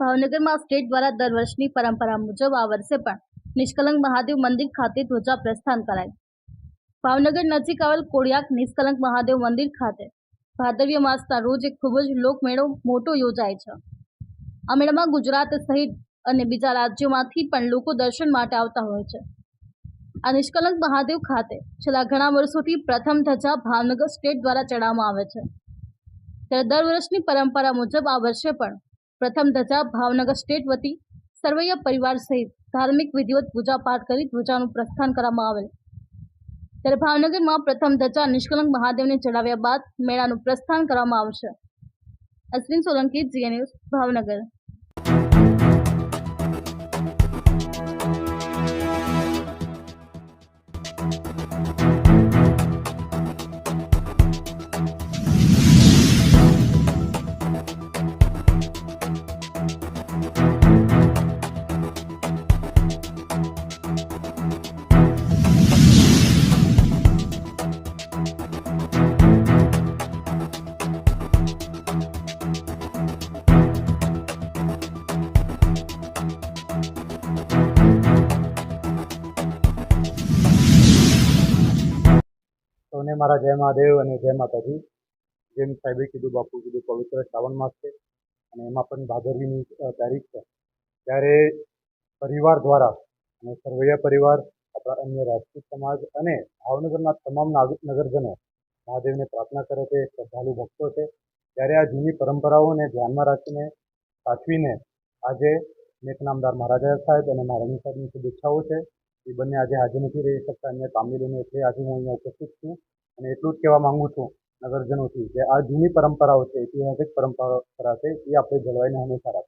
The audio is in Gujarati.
ભાવનગરમાં સ્ટેટ દ્વારા દર વર્ષની પરંપરા મુજબ આ વર્ષે પણ નિષ્કલંક મહાદેવ મંદિર ખાતે ધ્વજા પ્રસ્થાન કરાય. ભાવનગર નજીક આવેલ કોળિયાક નિષ્કલંક મહાદેવ મંદિર ખાતે ભાદરવ્ય માસના રોજ એક ખૂબ જ લોકમેળો મોટો યોજાય છે. આ મેળામાં ગુજરાત સહિત અને બીજા રાજ્યોમાંથી પણ લોકો દર્શન માટે આવતા હોય છે. આ નિષ્કલંક મહાદેવ ખાતે છેલ્લા ઘણા વર્ષોથી પ્રથમ ધજા ભાવનગર સ્ટેટ દ્વારા ચડાવવામાં આવે છે. ત્યારે દર વર્ષની પરંપરા મુજબ આ વર્ષે પણ પ્રથમ ધજા ભાવનગર સ્ટેટ વતી સરવૈયા પરિવાર સહિત ધાર્મિક વિધિવત પૂજાપાઠ કરી ધ્વજાનું પ્રસ્થાન કરવામાં આવેલ. ત્યારે ભાવનગરમાં પ્રથમ ધજા નિષ્કલંક મહાદેવને ચડાવ્યા બાદ મેળાનું પ્રસ્થાન કરવામાં આવશે. અશ્વિન સોલંકી જીએ ભાવનગર. સૌને મારા જય મહાદેવ અને જય માતાજી. જેમ સાહેબે કીધું, બાપુ કીધું, પવિત્ર શ્રાવણ માસ છે અને એમાં પણ ભાદરવીની તારીખ છે. ત્યારે પરિવાર દ્વારા અને સરવૈયા પરિવાર, આપણા અન્ય રાજપૂત સમાજ અને ભાવનગરના તમામ નાગ- નગરજનો મહાદેવને પ્રાર્થના કરે છે, શ્રદ્ધાળુ ભક્તો છે. ત્યારે આ જૂની પરંપરાઓને ધ્યાનમાં રાખીને સાચવીને આજે નેક નામદાર મહારાજા સાહેબ અને મહારાણી સાહેબની શુભેચ્છાઓ છે. એ બંને આજે હાજર નથી રહી શકતા. અન્ય કામને લઈને એટલે આજે હું અહીંયા ઉપસ્થિત છું અને એટલું જ કહેવા માંગુ છું નગરજનોથી કે આ જૂની પરંપરાઓ છે, ઐતિહાસિક પરંપરા છે, એ આપણે જળવાઈને હંમેશા રાખીએ.